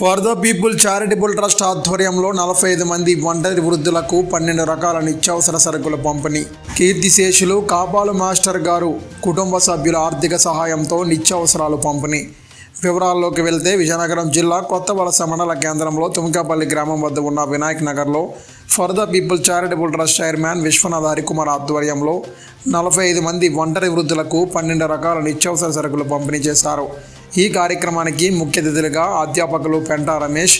For the people charitable trust ఆధ్వర్యంలో నలభై ఐదు మంది ఒంటరి వృద్ధులకు పన్నెండు రకాల నిత్యావసర సరుకుల పంపిణీ. కీర్తిశేషులు కాపాలు మాస్టర్ గారు కుటుంబ సభ్యుల ఆర్థిక సహాయంతో నిత్యావసరాలు పంపిణీ. వివరాల్లోకి వెళ్తే విజయనగరం జిల్లా కొత్త వలస మండల కేంద్రంలో తుమికాపల్లి గ్రామం వద్ద ఉన్న వినాయక్ నగర్లో for the people charitable trust chairman Vishwanath Harikumar ఆధ్వర్యంలో నలభై ఐదు మంది ఒంటరి వృద్ధులకు పన్నెండు రకాల నిత్యావసర సరుకులు పంపిణీ చేశారు. ఈ కార్యక్రమానికి ముఖ్య అతిథులుగా అధ్యాపకులు Penta Ramesh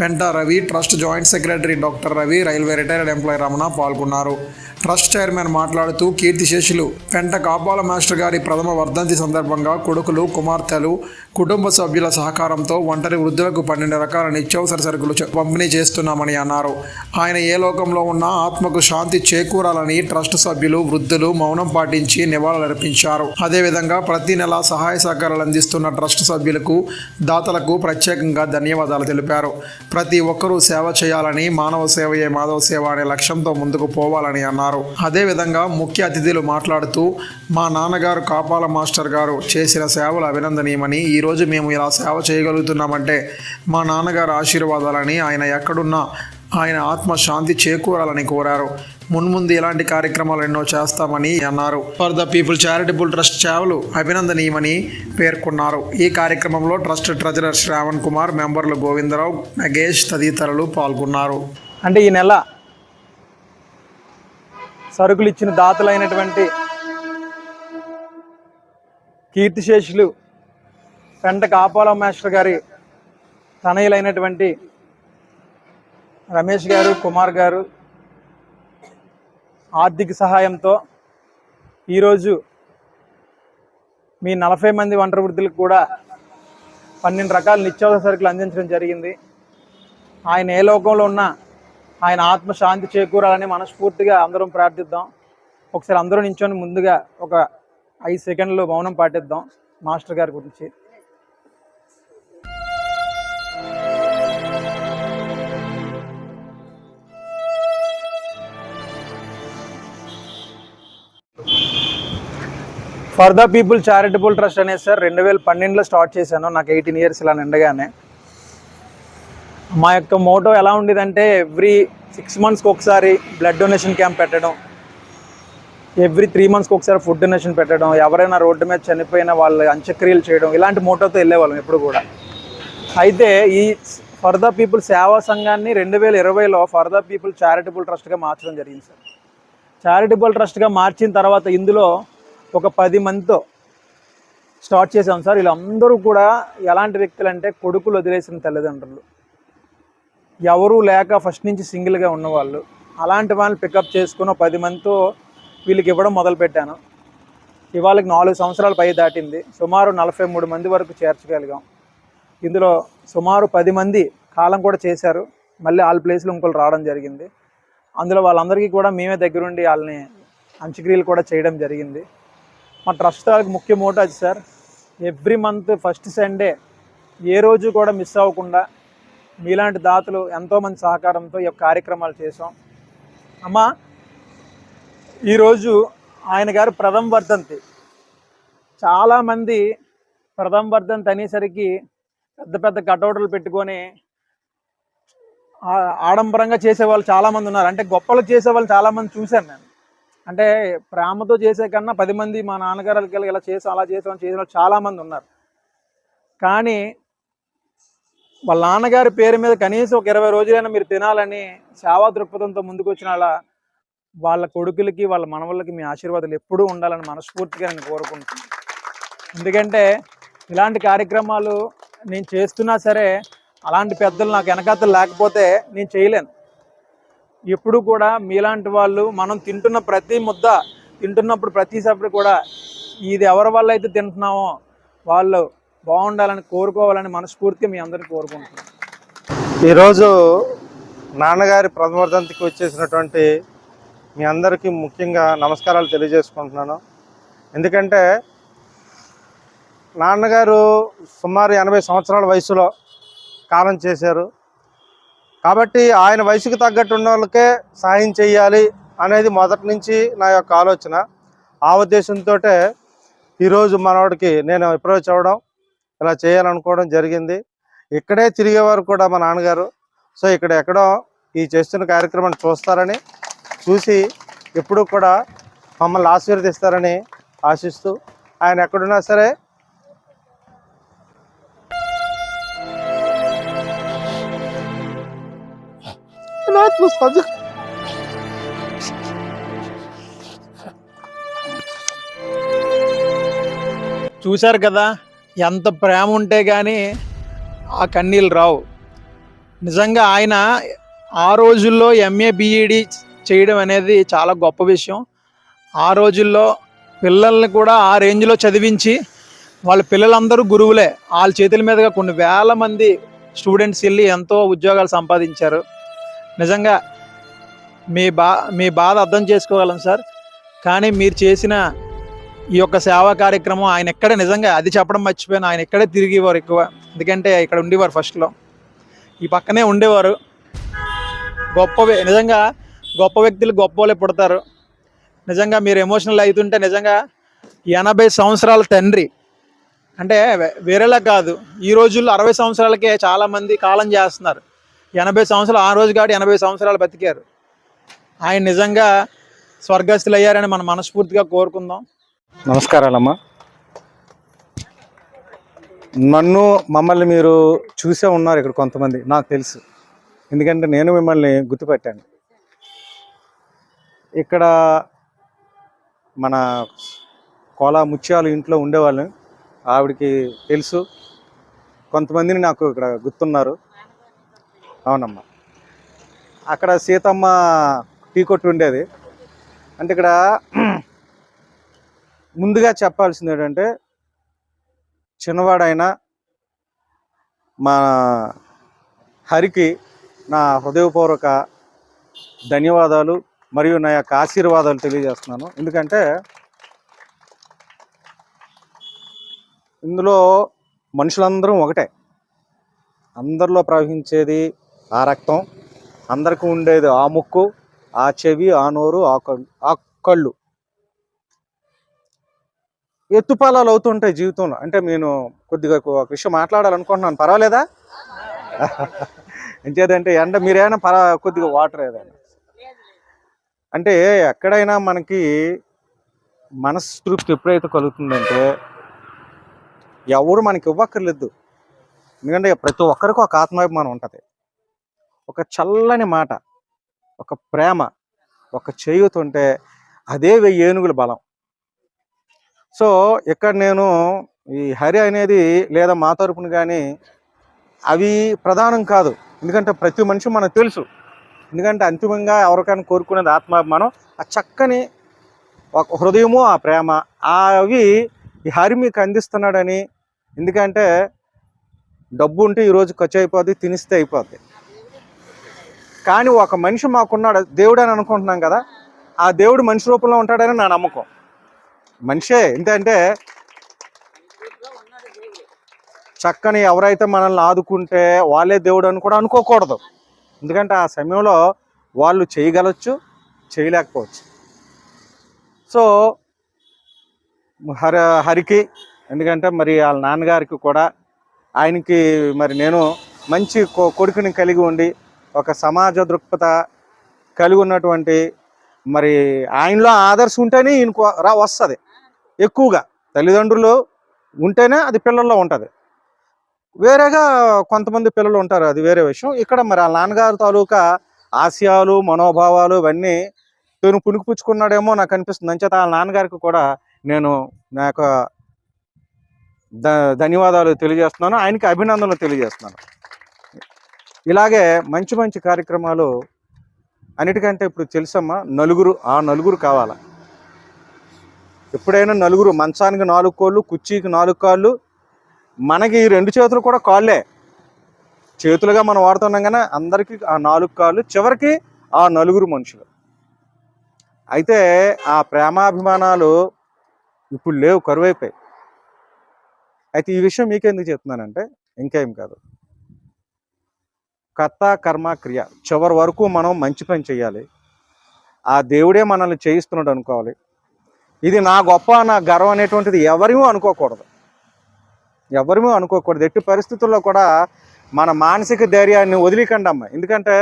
Penta Ravi trust joint secretary doctor Ravi railway retired employee Ramana పాల్గొన్నారు. ట్రస్ట్ చైర్మన్ మాట్లాడుతూ కీర్తిశేషులు పెంట కాపాల మాస్టర్ గారి ప్రథమ వర్ధంతి సందర్భంగా కొడుకులు కుమార్తెలు కుటుంబ సభ్యుల సహకారంతో ఒంటరి వృద్ధులకు పన్నెండు రకాల నిత్యావసర సరుకులు పంపిణీ చేస్తున్నామని అన్నారు. ఆయన ఏ లోకంలో ఉన్నా ఆత్మకు శాంతి చేకూరాలని ట్రస్ట్ సభ్యులు వృద్ధులు మౌనం పాటించి నివాళులర్పించారు. అదేవిధంగా ప్రతి నెల సహాయ సహకారాలు అందిస్తున్న ట్రస్ట్ సభ్యులకు దాతలకు ప్రత్యేకంగా ధన్యవాదాలు తెలిపారు. ప్రతి ఒక్కరూ సేవ చేయాలని మానవ సేవయే మాధవ సేవ అనే లక్ష్యంతో ముందుకు పోవాలని అన్నారు. అదేవిధంగా ముఖ్య అతిథులు మాట్లాడుతూ మా నాన్నగారు కాపాల మాస్టర్ గారు చేసిన సేవలు అభినందనీయమని ఈరోజు మేము ఇలా సేవ చేయగలుగుతున్నామంటే మా నాన్నగారు ఆశీర్వాదాలని ఆయన ఎక్కడున్నా ఆయన ఆత్మ శాంతి చేకూరాలని కోరారు. మున్ముందు ఇలాంటి కార్యక్రమాలు ఎన్నో చేస్తామని అన్నారు. For the people charitable trust సేవలు అభినందనీయమని పేర్కొన్నారు. ఈ కార్యక్రమంలో ట్రస్ట్ ట్రెజరర్ శ్రావణ్ కుమార్ మెంబర్లు గోవిందరావు నగేష్ తదితరులు పాల్గొన్నారు. అంటే ఈ నెల సరుకులు ఇచ్చిన దాతలైనటువంటి కీర్తిశేషులు పెంట కాపాల మాస్టర్ గారి తనయులైనటువంటి రమేష్ గారు కుమార్ గారు ఆర్థిక సహాయంతో ఈరోజు మీ నలభై మంది ఒంటరి వృద్ధులకు కూడా పన్నెండు రకాల నిత్యావసర సరుకులు అందించడం జరిగింది. ఆయన ఏ లోకంలో ఉన్నా ఆయన ఆత్మ శాంతి చేకూరాలని మనస్ఫూర్తిగా అందరం ప్రార్థిద్దాం. ఒకసారి అందరూ నించొని ముందుగా ఒక ఐదు సెకండ్లు మౌనం పాటిద్దాం మాస్టర్ గారి గురించి. For the people charitable trust అనేది సార్ రెండు వేల పన్నెండులో స్టార్ట్ చేశాను. నాకు ఎయిటీన్ ఇయర్స్ ఇలా నిండగానే. మా యొక్క మోటో ఎలా ఉండేదంటే ఎవ్రీ సిక్స్ మంత్స్కి ఒకసారి బ్లడ్ డొనేషన్ క్యాంప్ పెట్టడం ఎవ్రీ త్రీ మంత్స్కి ఒకసారి ఫుడ్ డొనేషన్ పెట్టడం ఎవరైనా రోడ్డు మీద చనిపోయిన వాళ్ళ అంత్యక్రియలు చేయడం ఇలాంటి మోటోతో వెళ్ళేవాళ్ళం ఎప్పుడు కూడా. అయితే ఈ ఫర్ ద పీపుల్ సేవా సంఘాన్ని రెండు వేల ఇరవైలో ఫర్ ద పీపుల్ చారిటబుల్ ట్రస్ట్గా మార్చడం జరిగింది సార్. చారిటబుల్ ట్రస్ట్గా మార్చిన తర్వాత ఇందులో ఒక పది మందితో స్టార్ట్ చేసాం సార్. వీళ్ళందరూ కూడా ఎలాంటి వ్యక్తులు అంటే కొడుకులు వదిలేసిన తల్లిదండ్రులు. ఎవరూ లేక ఫస్ట్ నుంచి సింగిల్గా ఉన్నవాళ్ళు. అలాంటి వాళ్ళని పికప్ చేసుకుని పది మందితో వీళ్ళకి ఇవ్వడం మొదలుపెట్టాను ఇవాళకి నాలుగు సంవత్సరాలు పై దాటింది. సుమారు నలభై మూడు మంది వరకు చేర్చగలిగాం. ఇందులో సుమారు పది మంది కాలం కూడా చేశారు. మళ్ళీ వాళ్ళ ప్లేస్లో ఇంకోళ్ళు రావడం జరిగింది. అందులో వాళ్ళందరికీ కూడా మేమే దగ్గరుండి వాళ్ళని అంచక్రియలు కూడా చేయడం జరిగింది. మా ట్రస్ట్ వాళ్ళకి ముఖ్య మోటో అది sir every month first Sunday ఏ రోజు కూడా మిస్ అవ్వకుండా మీలాంటి దాతలు ఎంతోమంది సహకారంతో ఈ యొక్క కార్యక్రమాలు చేసాం అమ్మా ఈరోజు ఆయన గారు ప్రథమ వర్ధంతి. చాలామంది ప్రథమ వర్ధంతి అనేసరికి పెద్ద పెద్ద కటౌట్లు పెట్టుకొని ఆడంబరంగా చేసేవాళ్ళు చాలామంది ఉన్నారు. అంటే గొప్పలు చేసేవాళ్ళు చాలామంది చూశాను నేను. అంటే ప్రేమతో చేసే కన్నా పది మంది మా నాన్నగారికి ఇలా చేసాం అలా చేసాం చేసిన వాళ్ళు చాలామంది ఉన్నారు. కానీ వాళ్ళ నాన్నగారి పేరు మీద కనీసం ఒక ఇరవై రోజులైనా మీరు తినాలని సేవా దృక్పథంతో ముందుకు వచ్చిన అలా వాళ్ళ కొడుకులకి వాళ్ళ మనవళ్ళకి మీ ఆశీర్వాదాలు ఎప్పుడూ ఉండాలని మనస్ఫూర్తిగా నేను కోరుకుంటున్నాను. ఎందుకంటే ఇలాంటి కార్యక్రమాలు నేను చేస్తున్నా సరే అలాంటి పెద్దలు నాకు వెనకాతలు లేకపోతే నేను చేయలేను. ఎప్పుడు కూడా మీలాంటి వాళ్ళు మనం తింటున్న ప్రతి ముద్ద తింటున్నప్పుడు ప్రతి కూడా ఇది ఎవరి వల్ల అయితే తింటున్నామో వాళ్ళు బాగుండాలని కోరుకోవాలని మనస్ఫూర్తిగా మీ అందరిని కోరుకుంటున్నాను ఈరోజు నాన్నగారి ప్రథమవర్ధంతికి వచ్చేసినటువంటి మీ అందరికీ ముఖ్యంగా నమస్కారాలు తెలియజేసుకుంటున్నాను. ఎందుకంటే నాన్నగారు సుమారు ఎనభై సంవత్సరాల వయసులో కాలం చేశారు. కాబట్టి ఆయన వయసుకు తగ్గట్టు ఉన్న వాళ్ళకే సాయం చేయాలి అనేది మొదటి నుంచి నా యొక్క ఆలోచన. ఆ ఉద్దేశంతో ఈరోజు మనవాడికి నేను అప్రోచ్ అవ్వడం. ఇలా చేయాలనుకోవడం జరిగింది. ఇక్కడే తిరిగేవారు కూడా మా నాన్నగారు. సో ఇక్కడ ఎక్కడో ఈ చేస్తున్న కార్యక్రమాన్ని చూస్తారని చూసి ఎప్పుడూ కూడా మమ్మల్ని ఆశీర్వదిస్తారని ఆశిస్తూ ఆయన ఎక్కడున్నా సరే చూశారు కదా? ఎంత ప్రేమ ఉంటే కానీ ఆ కన్నీళ్ళు రావు. నిజంగా ఆయన ఆ రోజుల్లో ఎంఏ బిఈడి చేయడం అనేది చాలా గొప్ప విషయం. ఆ రోజుల్లో పిల్లల్ని కూడా ఆ రేంజ్లో చదివించి వాళ్ళ పిల్లలందరూ గురువులే. వాళ్ళ చేతుల మీదుగా కొన్ని వేల మంది స్టూడెంట్స్ వెళ్ళి ఎంతో ఉద్యోగాలు సంపాదించారు. నిజంగా మీ బా మీ బాధ అర్థం చేసుకోగలం సార్. కానీ మీరు చేసిన ఈ యొక్క సేవా కార్యక్రమం ఆయన ఎక్కడ నిజంగా అది చెప్పడం మర్చిపోయాను. ఆయన ఎక్కడే తిరిగేవారు ఎక్కువ. ఎందుకంటే ఇక్కడ ఉండేవారు ఫస్ట్లో ఈ పక్కనే ఉండేవారు. గొప్ప నిజంగా గొప్ప వ్యక్తులు గొప్ప వాళ్ళే పుడతారు. నిజంగా మీరు ఎమోషనల్ అవుతుంటే నిజంగా ఎనభై సంవత్సరాల తండ్రి అంటే వే- వేరేలా కాదు. ఈ రోజుల్లో అరవై సంవత్సరాలకే చాలామంది కాలం చేస్తున్నారు. ఎనభై సంవత్సరాలు ఆ రోజు కాబట్టి ఎనభై సంవత్సరాలు బతికారు. ఆయన నిజంగా స్వర్గస్థులు అయ్యారని మనం మనస్ఫూర్తిగా కోరుకుందాం. నమస్కారాలమ్మా. నన్ను మమ్మల్ని మీరు చూసే ఉన్నారు ఇక్కడ కొంతమంది నాకు తెలుసు. ఎందుకంటే నేను మిమ్మల్ని గుర్తుపెట్టాను. ఇక్కడ మన కోలా ముత్యాలు ఇంట్లో ఉండేవాళ్ళని ఆవిడకి తెలుసు. కొంతమందిని నాకు ఇక్కడ గుర్తున్నారు. అవునమ్మా. అక్కడ సీతమ్మ టీ కొట్టు ఉండేది. అంటే ఇక్కడ ముందుగా చెప్పాల్సింది ఏంటంటే చిన్నవాడైన మా హరికి నా హృదయపూర్వక ధన్యవాదాలు మరియు నా యొక్క ఆశీర్వాదాలు తెలియజేస్తున్నాను. ఎందుకంటే ఇందులో మనుషులందరం ఒకటే. అందరిలో ప్రవహించేది ఆ రక్తం అందరికీ ఉండేది ఆ ముక్కు ఆ చెవి ఆ నోరు ఆ కళ్ళు ఆ కళ్ళు. ఎత్తుపాలాలు అవుతుంటాయి జీవితంలో. అంటే నేను కొద్దిగా ఒక విషయం మాట్లాడాలనుకుంటున్నాను. పర్వాలేదా? ఎంచేదంటే ఎండ మీరేమైనా పర కొద్దిగా వాటర్ ఏదైనా? అంటే ఎక్కడైనా మనకి మనస్తృప్తి ఎప్పుడైతే కలుగుతుందంటే ఎవరు మనకి ఇవ్వక్కర్లేదు. ఎందుకంటే ప్రతి ఒక్కరికి ఒక ఆత్మాభిమానం ఉంటుంది. ఒక చల్లని మాట ఒక ప్రేమ ఒక చేయుతుంటే అదే వెయ్యి ఏనుగుల బలం. సో ఇక్కడ నేను ఈ హరి అనేది లేదా మా తరపున కానీ అవి ప్రధానం కాదు. ఎందుకంటే ప్రతి మనిషి మనకు తెలుసు. ఎందుకంటే అంతిమంగా ఎవరికైనా కోరుకునేది ఆత్మాభిమానం ఆ చక్కని ఒక హృదయము ఆ ప్రేమ ఆ అవి ఈ హరి మీకు అందిస్తున్నాడని. ఎందుకంటే డబ్బు ఉంటే ఈరోజు ఖర్చు అయిపోద్ది తినిస్తే అయిపోద్ది. కానీ ఒక మనిషి మాకున్నాడు దేవుడు అని అనుకుంటున్నాం కదా ఆ దేవుడు మనిషి రూపంలో ఉంటాడని నా నమ్మకం. మనిషే. ఎందుకంటే చక్కని ఎవరైతే మనల్ని ఆదుకుంటే వాళ్ళే దేవుడు అని కూడా అనుకోకూడదు. ఎందుకంటే ఆ సమయంలో వాళ్ళు చేయగలచ్చు చేయలేకపోవచ్చు. సో హరి హరికి ఎందుకంటే మరి వాళ్ళ నాన్నగారికి కూడా ఆయనకి మరి నేను మంచి కొ- కొడుకుని కలిగి ఉండి ఒక సమాజ దృక్పథ కలిగి ఉన్నటువంటి మరి ఆయనలో ఆదర్శం ఉంటేనే ఈయనకు రా వస్తుంది. ఎక్కువగా. తల్లిదండ్రులు ఉంటేనే అది పిల్లల్లో ఉంటుంది. వేరేగా కొంతమంది పిల్లలు ఉంటారు అది వేరే విషయం. ఇక్కడ మరి ఆ నాన్నగారు తాలూకా ఆశయాలు మనోభావాలు ఇవన్నీ తను పుణికిపుచ్చుకున్నాడేమో నాకు అనిపిస్తుంది. అంచేత ఆ నాన్నగారికి కూడా నేను నా యొక్క ధ ధన్యవాదాలు తెలియజేస్తున్నాను. ఆయనకి అభినందనలు తెలియజేస్తున్నాను. ఇలాగే మంచి మంచి కార్యక్రమాలు అన్నిటికంటే ఇప్పుడు తెలుసమ్మా నలుగురు ఆ నలుగురు కావాలా? ఎప్పుడైనా నలుగురు మంచానికి నాలుగు కోళ్ళు కుర్చీకి నాలుగు కాళ్ళు మనకి ఈ రెండు చేతులు కూడా కాళ్ళే. చేతులుగా మనం వాడుతున్నాం కానీ అందరికీ ఆ నాలుగు కాళ్ళు చివరికి ఆ నలుగురు మనుషులు. అయితే ఆ ప్రేమాభిమానాలు ఇప్పుడు లేవు కరువైపోయాయి. అయితే ఈ విషయం మీకెందుకు చెప్తున్నానంటే ఇంకేం కాదు. కర్త కర్మ క్రియ. చివరి వరకు మనం మంచి పని చేయాలి. ఆ దేవుడే మనల్ని చేయిస్తున్నాడు అనుకోవాలి. ఇది నా గొప్ప నా గర్వం అనేటువంటిది ఎవరిమూ అనుకోకూడదు. ఎవరిమూ అనుకోకూడదు. ఎట్టి పరిస్థితుల్లో కూడా మన మానసిక ధైర్యాన్ని వదిలికండి అమ్మ. ఎందుకంటే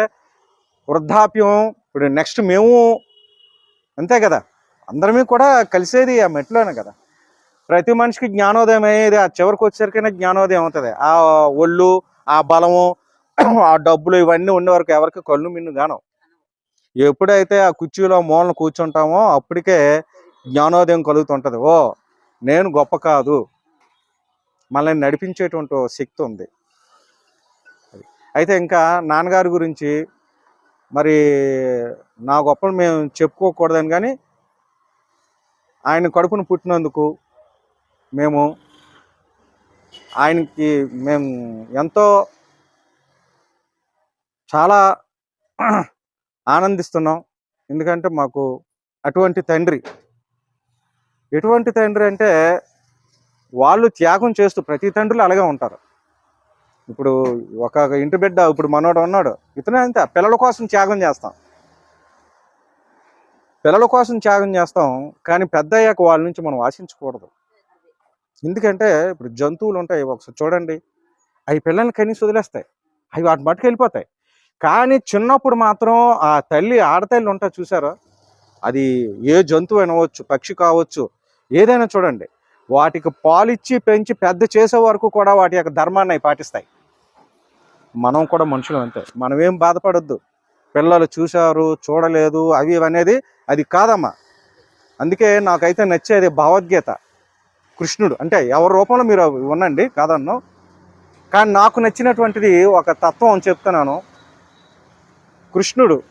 వృద్ధాప్యం ఇప్పుడు నెక్స్ట్ మేము అంతే కదా. అందరమే కూడా కలిసేది ఆ మెట్లోనే కదా. ప్రతి మనిషికి జ్ఞానోదయం అయ్యేది ఆ చివరికి వచ్చేసరికైనా జ్ఞానోదయం అవుతుంది. ఆ ఒళ్ళు ఆ బలము ఆ డబ్బులు ఇవన్నీ ఉండే వరకు ఎవరికి కళ్ళు మిన్ను గానం ఎప్పుడైతే ఆ కుర్చీలో మూలను కూర్చుంటామో అప్పటికే జ్ఞానోదయం కలుగుతుంటుంది. ఓ నేను గొప్ప కాదు. మనల్ని నడిపించేటువంటి శక్తి ఉంది. అయితే ఇంకా నాన్నగారి గురించి మరి నా గొప్పలు మేము చెప్పుకోకూడదని కానీ ఆయన కడుపును పుట్టినందుకు మేము ఆయనకి మేము ఎంతో చాలా ఆనందిస్తున్నాం. ఎందుకంటే మాకు అటువంటి తండ్రి ఎటువంటి తండ్రి అంటే వాళ్ళు త్యాగం చేస్తూ ప్రతి తండ్రులు అలాగే ఉంటారు. ఇప్పుడు ఒక ఇంటి బిడ్డ ఇప్పుడు మనోడు ఉన్నాడు. ఇతనే అంతే పిల్లల కోసం త్యాగం చేస్తాం. పిల్లల కోసం త్యాగం చేస్తాం కానీ పెద్ద అయ్యాక వాళ్ళ నుంచి మనం ఆశించకూడదు. ఎందుకంటే ఇప్పుడు జంతువులు ఉంటాయి ఒకసారి చూడండి. అవి పిల్లల్ని కనీసం వదిలేస్తాయి. అవి వాటి మట్టుకు వెళ్ళిపోతాయి. కానీ చిన్నప్పుడు మాత్రం ఆ తల్లి ఆడతల్లి ఉంటా చూసారా? అది ఏ జంతువు అయినవచ్చు పక్షి కావచ్చు ఏదైనా చూడండి. వాటికి పాలిచ్చి పెంచి పెద్ద చేసే వరకు కూడా వాటి యొక్క ధర్మాన్ని అవి పాటిస్తాయి. మనం కూడా మనుషులు అంతే. మనం ఏం బాధపడొద్దు. పిల్లలు చూశారు చూడలేదు అవి అనేది అది కాదమ్మా. అందుకే నాకైతే నచ్చేది భగవద్గీత. కృష్ణుడు అంటే ఎవరి రూపంలో మీరు ఉండండి కాదన్ను. కానీ నాకు నచ్చినటువంటిది ఒక తత్వం చెప్తున్నాను. కృష్ణుడు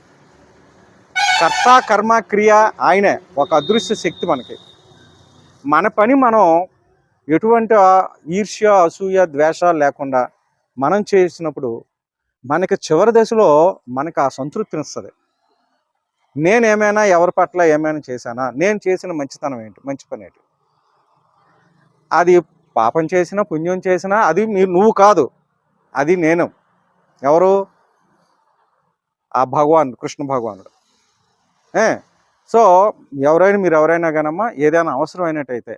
కర్త కర్మ క్రియ ఆయనే. ఒక అదృశ్య శక్తి మనకి. మన పని మనం ఎటువంటి ఈర్ష్య అసూయ ద్వేషాలు లేకుండా మనం చేసినప్పుడు మనకి చివరి దశలో మనకు ఆ సంతృప్తిని ఇస్తుంది నేనేమైనా ఎవరి పట్ల ఏమైనా చేశానా? నేను చేసిన మంచితనం ఏంటి? మంచి పని ఏంటి? అది పాపం చేసినా పుణ్యం చేసినా అది మీరు నువ్వు కాదు. అది నేను. ఎవరు? ఆ భగవాన్ కృష్ణ భగవానుడు. ఏ? సో ఎవరైనా మీరు ఎవరైనా కానమ్మా ఏదైనా అవసరమైనట్టయితే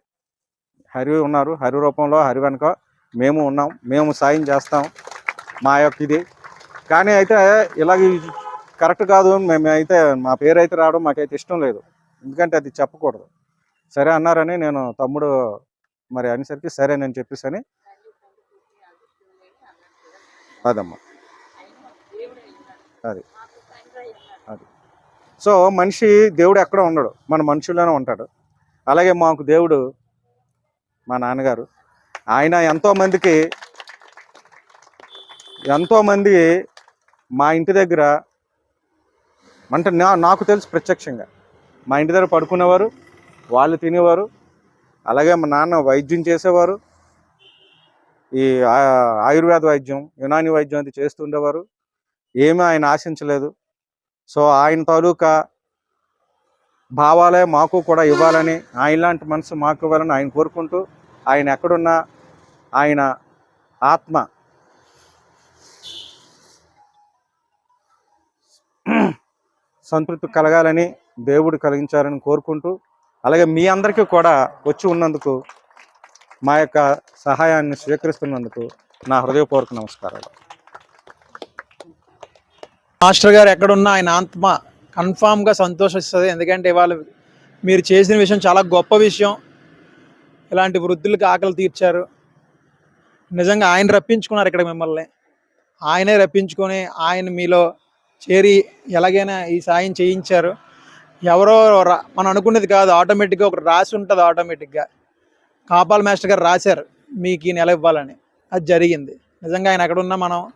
హరి ఉన్నారు హరి రూపంలో హరి వెనుక మేము ఉన్నాం మేము సాయం చేస్తాం మా యొక్క ఇది. కానీ అయితే ఇలాగ కరెక్ట్ కాదు మేము అయితే మా పేరు అయితే రావడం మాకైతే ఇష్టం లేదు. ఎందుకంటే అది చెప్పకూడదు. సరే అన్నారని నేను తమ్ముడు మరి అనేసరికి సరే నేను చెప్పేసి అని అదమ్మా అది అది. సో మనిషి దేవుడు ఎక్కడ ఉండడు. మన మనుషుల్లోనే ఉంటాడు. అలాగే మాకు దేవుడు మా నాన్నగారు. ఆయన ఎంతోమందికి ఎంతోమంది మా ఇంటి దగ్గర అంటే నా నాకు తెలుసు ప్రత్యక్షంగా. మా ఇంటి దగ్గర పడుకునేవారు వాళ్ళు తినేవారు అలాగే మా నాన్న వైద్యం చేసేవారు ఈ ఆయుర్వేద వైద్యం యునాని వైద్యం అది చేస్తుండేవారు ఏమీ ఆయన ఆశించలేదు. సో ఆయన తాలూకా భావాలే మాకు కూడా ఇవ్వాలని ఆయన లాంటి మనసు మాకు ఇవ్వాలని ఆయన కోరుకుంటూ ఆయన ఎక్కడున్నా ఆయన ఆత్మ సంతృప్తి కలగాలని దేవుడు కలిగించాలని కోరుకుంటూ అలాగే మీ అందరికీ కూడా వచ్చి ఉన్నందుకు మా యొక్క సహాయాన్ని స్వీకరిస్తున్నందుకు నా హృదయపూర్వక నమస్కారాలు. మాస్టర్ గారు ఎక్కడున్నా ఆయన ఆత్మ కన్ఫామ్గా సంతోషిస్తుంది. ఎందుకంటే ఇవాళ మీరు చేసిన విషయం చాలా గొప్ప విషయం. ఇలాంటి వృద్ధులకు ఆకలి తీర్చారు. నిజంగా ఆయన రప్పించుకున్నారు ఇక్కడ మిమ్మల్ని. ఆయనే రప్పించుకొని ఆయన మీలో చేరి ఎలాగైనా ఈ సాయం చేయించారు. ఎవరో రా- మనం అనుకునేది కాదు. ఆటోమేటిక్గా ఒకటి రాసి ఉంటుంది ఆటోమేటిక్గా. కాపాల్ మాస్టర్ గారు రాశారు. మీకు ఈ నెల ఇవ్వాలని. అది జరిగింది. నిజంగా ఆయన ఎక్కడున్నా మనం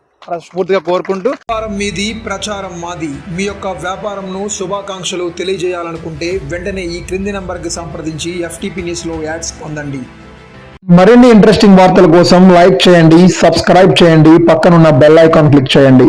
స్ఫూర్తిగా కోరుకుంటూ వ్యాపారం మీది ప్రచారం మాది. మీ యొక్క వ్యాపారంను శుభాకాంక్షలు తెలియజేయాలనుకుంటే వెంటనే ఈ క్రింది నంబర్కి సంప్రదించి ఎఫ్టీపీ న్యూస్లో యాడ్స్ పొందండి. మరిన్ని ఇంట్రెస్టింగ్ వార్తల కోసం లైక్ చేయండి సబ్స్క్రైబ్ చేయండి పక్కనున్న బెల్ ఐకాన్ క్లిక్ చేయండి.